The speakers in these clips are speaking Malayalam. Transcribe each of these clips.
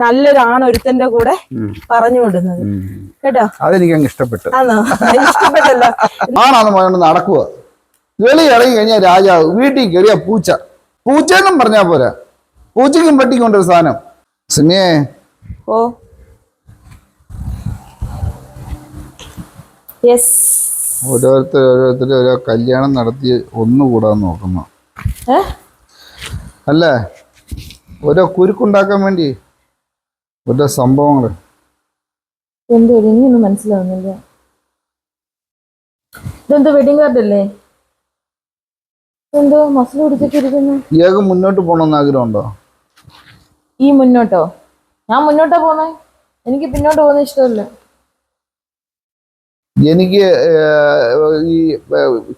നല്ലൊരു ആണൊരുത്തന്റെ കൂടെ പറഞ്ഞു വിടുന്നത് കേട്ടോ? അതെനിക്ക് അങ്ങ് ഇഷ്ടപ്പെട്ടു ഇഷ്ടപ്പെട്ടല്ലോ. ആണാന്ന് പറഞ്ഞുകൊണ്ട് നടക്കുക വെളി ഇറങ്ങി കഴിഞ്ഞാൽ രാജാവ് വീട്ടിൽ കയറിയ പൂച്ച. പൂച്ചെന്നും പറഞ്ഞാ പോരാ. പൂച്ചയ്ക്കും പട്ടിക്കൊണ്ടൊരു സാധനം. സിനിയെ. ഓ. യെസ് ഓരോരുത്തർ ഓരോരുത്തർ ഓരോ കല്യാണം നടത്തി ഒന്നുകൂടാൻ നോക്കുന്നു. അല്ലേ? ഓരോ കുരുക്കുണ്ടാക്കാൻ വേണ്ടി ഓരോ സംഭവങ്ങൾ എന്തോ ഇനിയൊന്നും മനസ്സിലാവുന്നില്ല. ഇതെന്തോ വെഡിങ് കാർഡ് അല്ലേ? എന്തോ മസിൽ പിടിച്ചൊക്കെ ഇരിക്കുന്നു ഇയാൾക്ക് മുന്നോട്ട് പോകണമെന്ന് ആഗ്രഹമുണ്ടോ? ഈ മുന്നോട്ടോ? ഞാൻ മുന്നോട്ടാ പോന്നെ. എനിക്ക് പിന്നോട്ട് പോകുന്ന ഇഷ്ടമല്ല. എനിക്ക് ഈ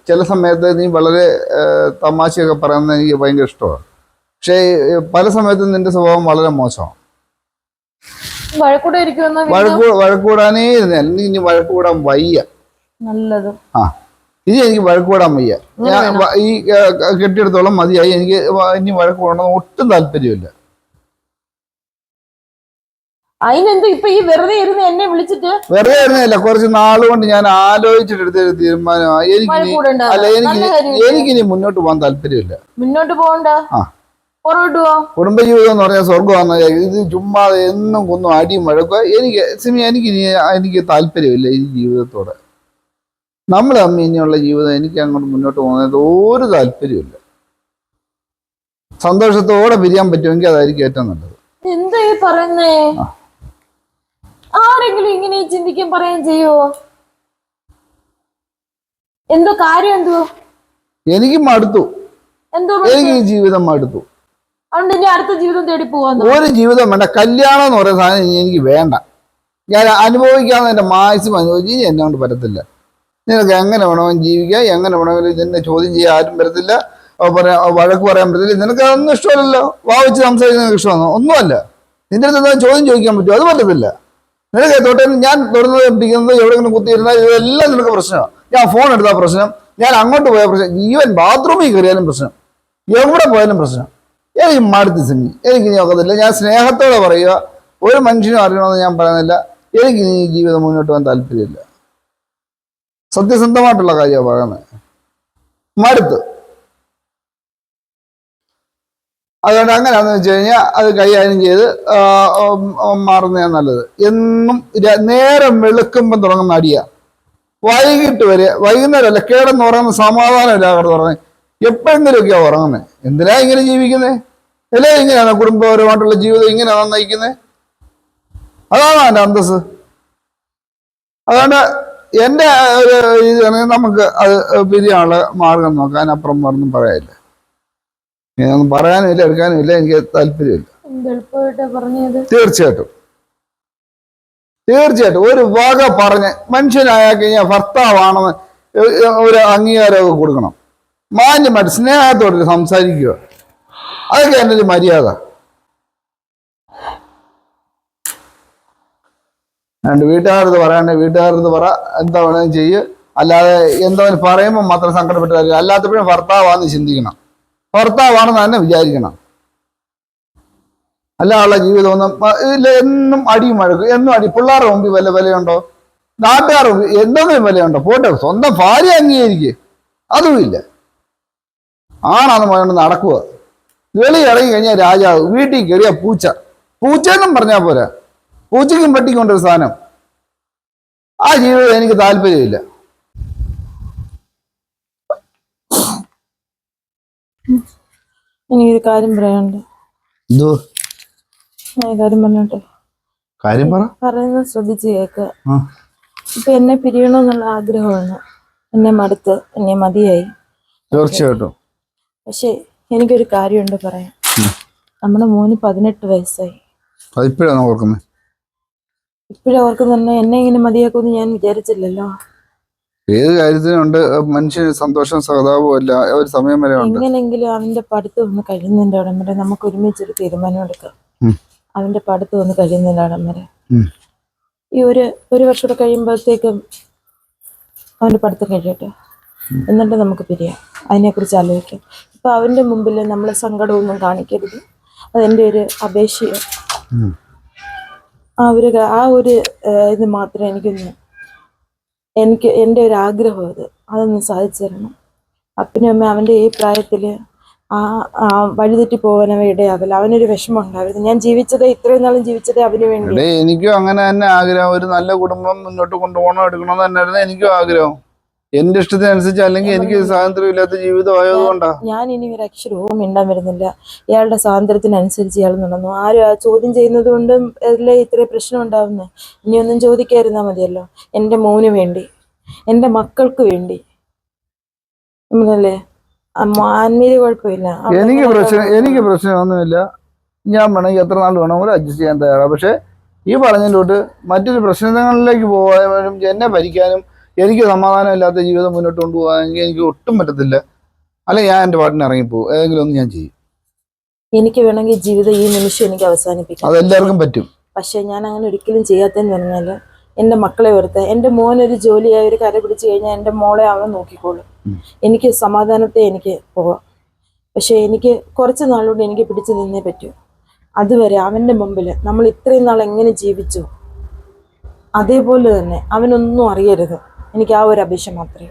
ചില സമയത്ത് നീ വളരെ തമാശയൊക്കെ പറയുന്നത് എനിക്ക് ഭയങ്കര ഇഷ്ടമാണ്. പക്ഷേ പല സമയത്തും നിന്റെ സ്വഭാവം വളരെ മോശമാണ്. വഴക്കൂടെ വഴക്കൂടാനേ ഇരുന്ന്. ഇനി വഴക്കൂടാൻ വയ്യ. നല്ലത്. ആ. ഇനി എനിക്ക് വഴക്കൂടാൻ വയ്യ. ഞാൻ ഈ കെട്ടിയെടുത്തോളം മതിയായി. എനിക്ക് ഇനി വഴക്കൂടണം ഒട്ടും താല്പര്യമില്ല. അതിനെന്ത് ഇപ്പൊ ഈ വെറുതെ ഇരുന്ന് എന്നെ വിളിച്ചിട്ട്? വെറുതെ ഇരുന്നില്ല കുറച്ച് നാളുകൊണ്ട് ഞാൻ ആലോചിച്ചിട്ട് എടുത്തൊരു തീരുമാനമാണ്. എനിക്ക് അല്ല എനിക്ക് എനിക്കിനി മുന്നോട്ട് പോകാൻ താല്പര്യമില്ല. മുന്നോട്ട് പോകണ്ട? ആ. കുടുംബജീവിതം എന്ന് പറഞ്ഞാൽ സ്വർഗമാണ് ഇത് ചുമ്മാ എന്നും കൊന്നും അടിയും വഴക്കുക എനിക്ക് സിമി എനിക്ക് എനിക്ക് താല്പര്യമില്ല ഈ ജീവിതത്തോടെ. നമ്മൾ അമ്മ ഇനിയുള്ള ജീവിതം എനിക്ക് അങ്ങോട്ട് മുന്നോട്ട് പോകുന്നത് ഒരു താല്പര്യമില്ല സന്തോഷത്തോടെ പിരിയാൻ പറ്റുമെങ്കിൽ അതായിരിക്കും ഏറ്റവും നല്ലത്. എന്താ ഈ പറയുന്നേ? ആരെങ്കിലും ഇങ്ങനെ ചിന്തിക്കാൻ പറയാൻ ചെയ്യോ എന്തോ കാര്യം എന്തോ? എനിക്ക് മടുത്തു. എനിക്ക് ജീവിതം മടുത്തു. അതുകൊണ്ട് ഇനി അടുത്ത ജീവിതം തേടി പോവാന്നോ? ഒരു ജീവിതം വേണ്ട. കല്യാണം എന്ന് പറയുന്ന സാധനം ഇനി എനിക്ക് വേണ്ട. ഞാൻ അനുഭവിക്കാന്ന് എന്റെ മാക്സിമം അനുഭവിച്ച് എന്നെ കൊണ്ട് പറ്റത്തില്ല. നിനക്ക് എങ്ങനെ വേണമെങ്കിലും ജീവിക്കാം എങ്ങനെ വേണമെങ്കിലും നിന്നെ ചോദ്യം ചെയ്യാൻ ആരും വരത്തില്ല. വഴക്ക് പറയാൻ പറ്റത്തില്ല. നിനക്ക് അതൊന്നും ഇഷ്ടമല്ലല്ലോ. വാവിച്ച് സംസാരിക്കുന്ന ഇഷ്ടമാണോ? ഒന്നുമല്ല. നിന്റെ അടുത്ത് എന്താ ചോദ്യം ചോദിക്കാൻ പറ്റുമോ? അത് പറ്റത്തില്ല. നിനക്ക് തൊട്ടേ ഞാൻ തുറന്നത് പിടിക്കുന്നത് എവിടെയെങ്കിലും കുത്തിയിരുന്നാൽ ഇതെല്ലാം നിനക്ക് പ്രശ്നമാണ് ഞാൻ ഫോൺ എടുത്താൽ പ്രശ്നം. ഞാൻ അങ്ങോട്ട് പോയ പ്രശ്നം. ഈവൻ ബാത്റൂമിൽ കയറിയാലും പ്രശ്നം. എവിടെ പോയാലും പ്രശ്നം. എനിക്ക് മടുത്ത് സിമി എനിക്ക് ഇനി ഒക്കത്തില്ല. ഞാൻ സ്നേഹത്തോടെ പറയുക. ഒരു മനുഷ്യനും അറിയണമെന്ന് ഞാൻ പറയുന്നില്ല. എനിക്ക് ഇനി ജീവിതം മുന്നോട്ട് പോകാൻ താല്പര്യമില്ല. സത്യസന്ധമായിട്ടുള്ള കാര്യമാണ് പറയുന്നത്. മടുത്ത്. അതുകൊണ്ട് അങ്ങനെയാണെന്ന് വെച്ച് കഴിഞ്ഞാൽ അത് കൈകാര്യം ചെയ്ത് മാറുന്നതാണ് നല്ലത്. എന്നും നേരം വെളുക്കുമ്പം തുടങ്ങുന്ന അടിയ. വൈകിട്ട് വരെ വൈകുന്നേരമല്ല കേടെന്ന് പറയുന്ന സമാധാനമില്ല അവർ ഉറങ്ങുന്നത് എപ്പോഴെങ്കിലുമൊക്കെയാ ഉറങ്ങുന്നത് എന്തിനാ ഇങ്ങനെ ജീവിക്കുന്നത് അല്ലേ ഇങ്ങനെയാണ് കുടുംബപരമായിട്ടുള്ള ജീവിതം ഇങ്ങനെയാണ് നയിക്കുന്നത് അതാണ് എന്റെ അന്തസ് അതുകൊണ്ട് എന്റെ ഒരു ഇതാണെങ്കിൽ നമുക്ക് അത് പിരിയാനുള്ള മാർഗം നോക്കാൻ അപ്പുറം പറഞ്ഞു പറയാനില്ല. ഇതൊന്നും പറയാനും ഇല്ല എടുക്കാനും ഇല്ല എനിക്ക് താല്പര്യമില്ല. തീർച്ചയായിട്ടും. തീർച്ചയായിട്ടും. ഒരു വക പറഞ്ഞ് മനുഷ്യനായ കഴിഞ്ഞാൽ ഭർത്താവാണെന്ന് ഒരു അംഗീകാരമൊക്കെ കൊടുക്കണം. മാന്യമായിട്ട് സ്നേഹത്തോടെ സംസാരിക്കുക. അതൊക്കെ എന്റെ ഒരു മര്യാദ. രണ്ട് വീട്ടുകാരത് പറയാണ്ട് വീട്ടുകാരത് പറ എന്താ വേണമെങ്കിലും ചെയ്യ്. അല്ലാതെ എന്തോ പറയുമ്പോൾ മാത്രം സങ്കടപ്പെട്ട കാര്യം അല്ലാത്തപ്പോഴും ഭർത്താവാന്ന് ചിന്തിക്കണം. ഭർത്താവാണെന്ന് തന്നെ വിചാരിക്കണം. അല്ലാനുള്ള ജീവിതമൊന്നും ഒന്നും ഇല്ല എന്നും അടിയും വഴക്കും എന്നും അടി. പിള്ളേരുടെ മുമ്പിൽ വല്ല വിലയുണ്ടോ? നാട്ടുകാരുടെ മുമ്പിൽ എന്തെങ്കിലും വിലയുണ്ടോ? പോട്ടെ സ്വന്തം ഭാര്യ അംഗീകരിക്കുക അതുമില്ല. ആണാന്ന് പറഞ്ഞുകൊണ്ട് നടക്കുക വെളി ഇറങ്ങി കഴിഞ്ഞാൽ രാജാവ് വീട്ടിൽ കയറിയ പൂച്ച. പൂച്ചെന്നും പറഞ്ഞാൽ പോരാ. പൂച്ചയ്ക്കും പട്ടിക്കൊണ്ടൊരു സാധനം. ആ ജീവിതം എനിക്ക് താല്പര്യമില്ല. എനിക്കൊരു കാര്യം പറയാനുണ്ട്. എന്തോ? കാര്യം പറഞ്ഞോട്ടെ. കാര്യം പറ. പറയുന്നത് ശ്രദ്ധിച്ച് കേക്ക് ആ. ഇപ്പൊ എന്നെ പിരിയണമെന്നുള്ള ആഗ്രഹമാണ്. എന്നെ മടുത്ത് എന്നെ മതിയായി. തീർച്ചയായിട്ടും. പക്ഷെ എനിക്കൊരു കാര്യമുണ്ട് പറയാം നമ്മുടെ മോന് പതിനെട്ട് വയസ്സായി. അതിപ്പോഴാണ് ഓർക്കുന്നത് ഇപ്പോഴും ഓർക്കുന്ന തന്നെ. എന്നെ ഇങ്ങനെ മതിയാക്കുമെന്ന് ഞാൻ വിചാരിച്ചില്ലല്ലോ. ഏത് കാര്യത്തിനുണ്ട്? മനുഷ്യന് സന്തോഷം സഹതാപവും അല്ല. ഒരു സമയം വരെ ഉണ്ട്. എങ്ങനെങ്കിലും അവന്റെ പഠിത്തം ഒന്ന് കഴിയുന്നതിന്റെ അവിടം വരെ നമുക്ക് ഒരുമിച്ചൊരു തീരുമാനം എടുക്കാം. അവന്റെ പഠിത്തം ഒന്ന് കഴിയുന്നതിന്റെ അവിടം വരെ. ഈ ഒരു ഒരു വർഷം കൂടെ കഴിയുമ്പോഴത്തേക്കും അവന്റെ പഠിത്തം കഴിയട്ടെ. എന്നിട്ട് നമുക്ക് പിരിയാം. അതിനെക്കുറിച്ച് ആലോചിക്കാം. ഇപ്പൊ അവന്റെ മുമ്പിൽ നമ്മൾ സങ്കടമൊന്നും കാണിക്കരുത്. അതെന്റെ ഒരു അപേക്ഷയാണ്. ആ ഒരു ആ ഒരു ഇത് മാത്രമേ എനിക്കൊന്ന് എനിക്ക് എന്റെ ഒരു ആഗ്രഹം അത്. അതൊന്ന് സാധിച്ചു തരണം. അപ്പനും അമ്മ അവന്റെ ഈ പ്രായത്തിൽ ആ ആ വഴിതെറ്റി പോകാൻ അവൻ ഇടയാകില്ല അവനൊരു വിഷമം ഉണ്ടാവരുത്. ഞാൻ ജീവിച്ചത് ഇത്രയും നാളും ജീവിച്ചത് അവന് വേണ്ടി. എനിക്കും അങ്ങനെ തന്നെ ആഗ്രഹം. ഒരു നല്ല കുടുംബം മുന്നോട്ട് കൊണ്ടുപോകണം എടുക്കണം തന്നെയായിരുന്നു എനിക്കും ആഗ്രഹം. എന്റെ ഇഷ്ടത്തിനനുസരിച്ച് അല്ലെങ്കിൽ എനിക്ക് സ്വാതന്ത്ര്യം ഇല്ലാത്ത ജീവിതം ആയതുകൊണ്ടാ ഞാൻ ഇനി ഒരു അക്ഷരവും മിണ്ടാൻ വരുന്നില്ല. ഇയാളുടെ സ്വാതന്ത്ര്യത്തിനനുസരിച്ച് ഇയാൾ നടന്നു ആരും ആ ചോദ്യം ചെയ്യുന്നത് കൊണ്ടും അല്ലേ ഇത്രയും പ്രശ്നം ഉണ്ടാവുന്നത് ഇനിയൊന്നും ഒന്നും ചോദിക്കാതിരുന്നാൽ മതിയല്ലോ. എന്റെ മോന് വേണ്ടി എന്റെ മക്കൾക്ക് വേണ്ടി. നമ്മളല്ലേ ആത്മീയ കുഴപ്പമില്ല. എനിക്ക് പ്രശ്നം എനിക്ക് പ്രശ്നമൊന്നുമില്ല. ഞാൻ വേണമെങ്കിൽ എത്ര നാൾ വേണമെങ്കിലും അഡ്ജസ്റ്റ് ചെയ്യാൻ തയ്യാറാണ് പക്ഷെ ഈ പറഞ്ഞതിലോട്ട് മറ്റൊരു പ്രശ്നങ്ങളിലേക്ക് പോകാനും എന്നെ ഭരിക്കാനും എനിക്ക് സമാധാനമില്ലാത്ത ജീവിതം മുന്നോട്ട് കൊണ്ടുപോകാൻ എനിക്ക് ഒട്ടും പറ്റത്തില്ല. അല്ലെ ഞാൻ എന്റെ പാട്ടിന് ഇറങ്ങിപ്പോകും ഏതെങ്കിലും ഒന്ന് ഞാൻ ചെയ്യും. എനിക്ക് വേണമെങ്കിൽ ജീവിതം ഈ നിമിഷം എനിക്ക് അവസാനിപ്പിക്കാം. അതെല്ലാവർക്കും പറ്റും. പക്ഷെ ഞാൻ അങ്ങനെ ഒരിക്കലും ചെയ്യാത്തെന്ന് പറഞ്ഞാൽ എന്റെ മക്കളെ ഓർത്ത് എന്റെ മോനൊരു ജോലിയായി ഒരു കര പിടിച്ചു കഴിഞ്ഞാൽ എന്റെ മോളെ അവൻ നോക്കിക്കോളും. എനിക്ക് സമാധാനത്തെ എനിക്ക് പോവാം. പക്ഷെ എനിക്ക് കുറച്ച് നാളുകൊണ്ട് എനിക്ക് പിടിച്ചു നിന്നേ പറ്റൂ. അതുവരെ അവന്റെ മുമ്പിൽ നമ്മൾ ഇത്രയും നാൾ എങ്ങനെ ജീവിച്ചു? അതേപോലെ തന്നെ അവനൊന്നും അറിയരുത്. എനിക്ക് ആ ഒരു അപേക്ഷ മാത്രമേ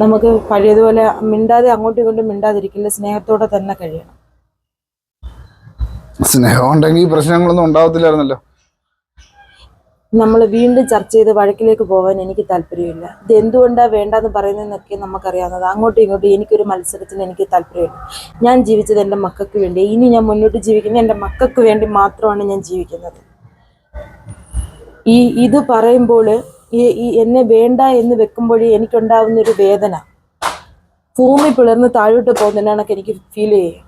നമുക്ക് പഴയതുപോലെ മിണ്ടാതെ അങ്ങോട്ടും ഇങ്ങോട്ടും മിണ്ടാതിരിക്കില്ല സ്നേഹത്തോടെ തന്നെ കഴിയണം. സ്നേഹം ഉണ്ടെങ്കിൽ പ്രശ്നങ്ങളൊന്നും ഉണ്ടാവത്തില്ലായിരുന്നല്ലോ. നമ്മൾ വീണ്ടും ചർച്ച ചെയ്ത് വഴക്കിലേക്ക് പോകാൻ എനിക്ക് താല്പര്യമില്ല. ഇത് എന്തുകൊണ്ടാ വേണ്ടെന്ന് പറയുന്നതെന്നൊക്കെ നമുക്കറിയാവുന്നത്. അങ്ങോട്ടും ഇങ്ങോട്ടും എനിക്കൊരു മത്സരത്തിന് എനിക്ക് താല്പര്യമില്ല. ഞാൻ ജീവിച്ചത് എന്റെ മക്കൾക്ക് വേണ്ടി. ഇനി ഞാൻ മുന്നോട്ട് ജീവിക്കുന്നത് എന്റെ മക്കൾക്ക് വേണ്ടി മാത്രമാണ് ഞാൻ ജീവിക്കുന്നത്. ഈ ഇത് പറയുമ്പോൾ ഈ എന്നെ വേണ്ട എന്ന് വെക്കുമ്പോഴേ എനിക്കുണ്ടാവുന്ന ഒരു വേദന. ഭൂമി പിളർന്ന് താഴോട്ട് പോകുന്നതിനാണൊക്കെ എനിക്ക് ഫീൽ ചെയ്യും.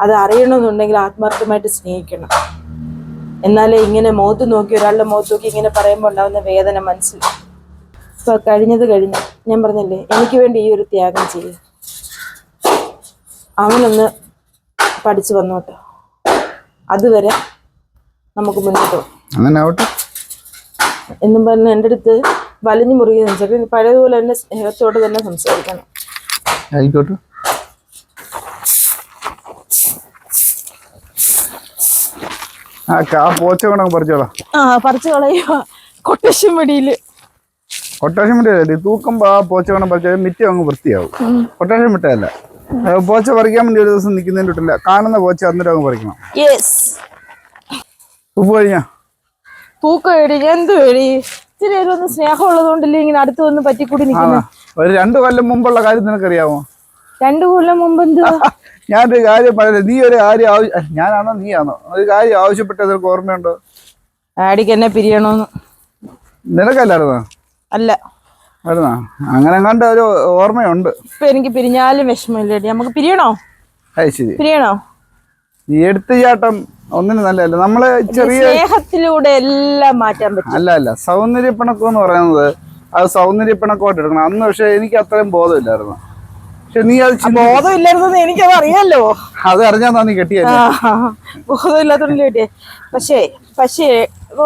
അത് അറിയണമെന്നുണ്ടെങ്കിൽ ആത്മാർത്ഥമായിട്ട് സ്നേഹിക്കണം. എന്നാലേ ഇങ്ങനെ മുഖത്ത് നോക്കി ഒരാളുടെ മുഖത്ത് നോക്കി ഇങ്ങനെ പറയുമ്പോൾ ഉണ്ടാകുന്ന വേദന മനസ്സിൽ. ഇപ്പൊ കഴിഞ്ഞത് കഴിഞ്ഞു. ഞാൻ പറഞ്ഞല്ലേ എനിക്ക് വേണ്ടി ഈ ഒരു ത്യാഗം ചെയ്യും. അവനൊന്ന് പഠിച്ചു വന്നോട്ടെ. അതുവരെ നമുക്ക് മുന്നോട്ട് അങ്ങനെ എന്നും പറഞ്ഞ് എന്റെ അടുത്ത് വലിഞ്ഞു മുറുകി സംസാരിക്കും. പഴയതുപോലെ തന്നെ സ്നേഹത്തോടെ തന്നെ സംസാരിക്കണം. ആയിക്കോട്ടെ. ആ കാ പോച്ച കൊണ്ടങ്ങ് പറിച്ചോളാം. ആ പറിച്ചു കളയുക. കൊട്ടേഷൻ കൊട്ടേഷൻ മിട്ടയല്ലേ തൂക്കുമ്പോൾ ആ പോച്ച കൊണ്ടം പറിച്ചാൽ മിറ്റം അങ്ങ് വൃത്തിയാവും. കൊട്ടേഷൻ പോച്ച പറിക്കാൻ വേണ്ടി ഒരു ദിവസം ഇട്ടില്ല കാണുന്ന പോച്ച അന്നേരം അങ്ങ് പറിക്കണം. യെസ് ഉപ്പ് കഴിഞ്ഞാ? തൂക്കം എടി എന്ത് എടി ഇച്ചിരി ഒന്ന് സ്നേഹം ഉള്ളതുകൊണ്ടല്ലേ ഇങ്ങനെ അടുത്ത് വന്ന് പറ്റിക്കൂടി ആ നിൽക്കുന്നത് ഒരു രണ്ടു കൊല്ലം മുമ്പുള്ള കാര്യം നിനക്കറിയാമോ? രണ്ടു കൊല്ലം മുമ്പ് എന്തുവാ? ഞാനൊരു കാര്യം പറയുന്നത് നീ ഒരു കാര്യം ആവശ്യം ഞാനാണോ നീയാണോ? ഒരു കാര്യം ആവശ്യപ്പെട്ടത് നിനക്ക് ഓർമ്മയുണ്ടോ? ആടിക്ക് എന്നെ പിരിയണോന്ന്. നിനക്കല്ലായിരുന്നോ? അല്ല. ആയിരുന്നാ? അങ്ങനെ കണ്ട ഒരു ഓർമ്മയുണ്ട്. ഇപ്പൊ എനിക്ക് പിരിഞ്ഞാലും വിഷമമില്ലേടി. നമുക്ക് പിരിയണോ? അത് ശരി. പിരിയണോ? നീ എടുത്തു എടുത്തുചാട്ടം ഒന്നിനും നല്ലതല്ല. നമ്മളെ ചെറിയ സ്നേഹത്തിലൂടെ എല്ലാം മാറ്റാൻ പറ്റും. അല്ല അല്ല. സൗന്ദര്യപ്പിണക്കം എന്ന് പറയുന്നത് അത് സൗന്ദര്യപ്പിണക്കമായിട്ട് എടുക്കണം. അന്ന് പക്ഷെ എനിക്ക് അത്രയും ബോധമില്ലായിരുന്നു. പക്ഷെ നീ അത് ബോധമില്ലായിരുന്നു എനിക്കത് അറിയാലോ. അത് അറിഞ്ഞാ നീ കെട്ടിയല്ലേ ആ, ബോധമില്ലാത്തോണ്ട് കേട്ടിയേ. പക്ഷേ പക്ഷേ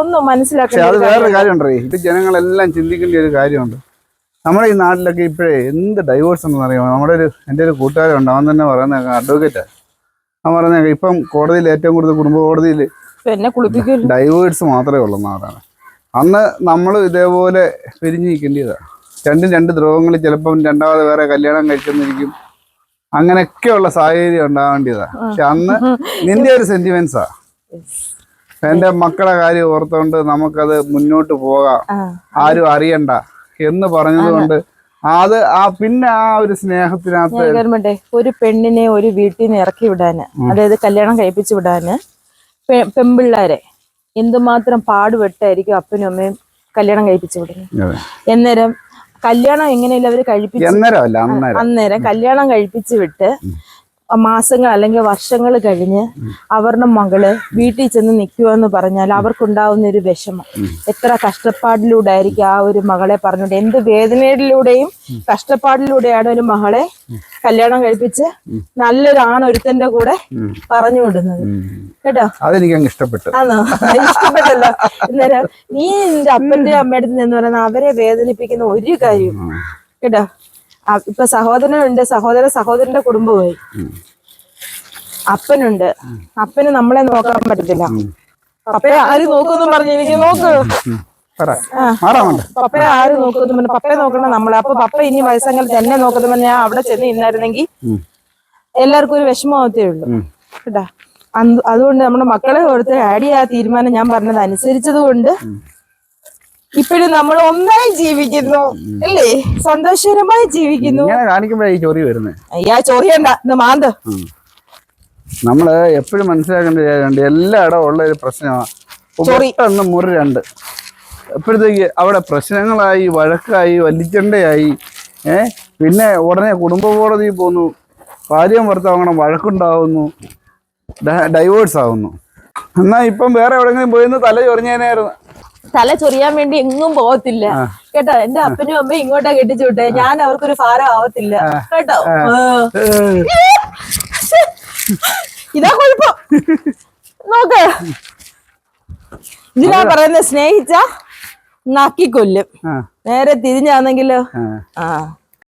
ഒന്ന് മനസ്സിലാക്കി അത് വേറൊരു കാര്യം. കാര്യമുണ്ടേ? ഇത് ജനങ്ങളെല്ലാം ചിന്തിക്കേണ്ട ഒരു കാര്യമുണ്ട്. നമ്മുടെ ഈ നാട്ടിലൊക്കെ ഇപ്പോഴേ എന്ത് ഡൈവോഴ്സ് എന്ന് അറിയാമോ? നമ്മുടെ ഒരു എന്റെ ഒരു കൂട്ടുകാരുണ്ട് അവൻ തന്നെ പറയുന്ന അഡ്വക്കേറ്റാ അവൻ പറഞ്ഞ ഇപ്പം കോടതിയിൽ ഏറ്റവും കൂടുതൽ കുടുംബ കോടതിയിൽ ഡൈവേഴ്സ് മാത്രമേ ഉള്ളൂ എന്നാണ് അന്ന് നമ്മൾ ഇതേപോലെ പിരിഞ്ഞു നിൽക്കേണ്ടിയതാണ് രണ്ടും രണ്ട് ദ്രോഹങ്ങൾ ചിലപ്പം രണ്ടാമത് വേറെ കല്യാണം കഴിച്ചെന്നിരിക്കും. അങ്ങനെയൊക്കെയുള്ള സാഹചര്യം ഉണ്ടാവേണ്ടതാ പക്ഷെ അന്ന് നിന്റെ ഒരു സെന്റിമെന്റ്സാ എന്റെ മക്കളെ കാര്യം ഓർത്തുകൊണ്ട് നമുക്കത് മുന്നോട്ട് പോകാം. ആരും അറിയണ്ട എന്ന് പറഞ്ഞതുകൊണ്ട് അത് ആ പിന്നെ ആ ഒരു സ്നേഹത്തിനകത്ത് ഒരു പെണ്ണിനെ ഒരു വീട്ടിൽ നിന്ന് ഇറക്കി വിടാന് അതായത് കല്യാണം കഴിപ്പിച്ചു വിടാന് പെ- പെമ്പിള്ളാരെ എന്തുമാത്രം പാടുപെട്ടായിരിക്കും അപ്പനും അമ്മയും കല്യാണം കഴിപ്പിച്ചു വിടുന്നത്? എന്നേരം കല്യാണം എങ്ങനെയല്ല അവർ കഴിപ്പിച്ചു അന്നേരം. കല്യാണം കഴിപ്പിച്ചു വിട്ട് മാസങ്ങൾ അല്ലെങ്കിൽ വർഷങ്ങൾ കഴിഞ്ഞ് അവരുടെ മകൾ വീട്ടിൽ ചെന്ന് നിൽക്കുക എന്ന് പറഞ്ഞാൽ അവർക്കുണ്ടാവുന്ന ഒരു വിഷമം. എത്ര കഷ്ടപ്പാടിലൂടെ ആയിരിക്കും ആ ഒരു മകളെ പറഞ്ഞുകൊണ്ട് എന്ത് വേദനയിലൂടെയും കഷ്ടപ്പാടിലൂടെയാണ് ഒരു മകളെ കല്യാണം കഴിപ്പിച്ച് നല്ലൊരു ആണൊരുത്തന്റെ കൂടെ പറഞ്ഞു വിടുന്നത്. കേട്ടോ? അതെനിക്ക് ഇഷ്ടപ്പെട്ടു. ആണോ? ഇഷ്ടപ്പെട്ടല്ലോ. അന്നേരം നീ നിന്റെ അപ്പന്റെ അമ്മയുടെ നിന്ന് പറയുന്ന അവരെ വേദനിപ്പിക്കുന്ന ഒരു കാര്യം കേട്ടോ? ഇപ്പൊ സഹോദരനുണ്ട് സഹോദര സഹോദരന്റെ കുടുംബമായി അപ്പനുണ്ട്. അപ്പന് നമ്മളെ നോക്കാൻ പറ്റത്തില്ല. പപ്പയെ ആര് നോക്കുമെന്ന് പറഞ്ഞു എനിക്ക് നോക്ക്. പപ്പയെ ആര് നോക്കുന്നു പറഞ്ഞു പപ്പയെ നോക്കണം നമ്മളെ. അപ്പൊ പപ്പ ഇനി വയസ്സങ്ങൾ തന്നെ നോക്കുന്നു ഞാൻ അവിടെ ചെന്ന് ഇന്നായിരുന്നെങ്കിൽ എല്ലാവർക്കും ഒരു വിഷമമാവത്തേ ഉള്ളൂ. കേട്ടാ? അതുകൊണ്ട് നമ്മുടെ മക്കളെ കൊടുത്ത് ആഡ് ചെയ്യാ തീരുമാനം ഞാൻ പറഞ്ഞത് അനുസരിച്ചത് കൊണ്ട് ഇപ്പോഴും നമ്മൾ ഒന്നായി ജീവിക്കുന്നു. അല്ലേ? സന്തോഷകരമായി ജീവിക്കുന്നു. കാണിക്കുമ്പോഴേ ചൊറി വരുന്നത് അയ്യാ ചൊറിയണ്ട ഇത് മാന്ത്. നമ്മൾ എപ്പോഴും മനസ്സിലാക്കേണ്ട കാര്യമുണ്ട്. എല്ലായിടവും ഉള്ള ഒരു പ്രശ്നമാണ്. പെട്ടെന്ന് മുറി രണ്ട്. എപ്പോഴത്തേക്ക് അവിടെ പ്രശ്നങ്ങളായി വഴക്കായി വലിച്ചണ്ടയായി. ഏ? പിന്നെ ഉടനെ കുടുംബ കോടതിയിൽ പോന്നു. ഭാര്യയും ഭർത്താവണം വഴക്കുണ്ടാവുന്നു. ഡൈവേഴ്സ് ആവുന്നു എന്നാ ഇപ്പം വേറെ എവിടെങ്കിലും പോയിന്ന് തല ചൊറിഞ്ഞേനായിരുന്നു തല ചൊറിയാൻ വേണ്ടി എങ്ങും പോകത്തില്ല. കേട്ടോ? എന്റെ അപ്പനും അമ്മയും ഇങ്ങോട്ടാ കെട്ടിച്ചു വിട്ടെ ഞാൻ അവർക്കൊരു ഭാരം ആവത്തില്ല. കേട്ടോ. ഇതാ കുഴപ്പം. നോക്ക്. ഇതിനാ പറയുന്നത് സ്നേഹിച്ച നക്കിക്കൊല്ലും. നേരെ തിരിഞ്ഞാണെങ്കിലോ ആ.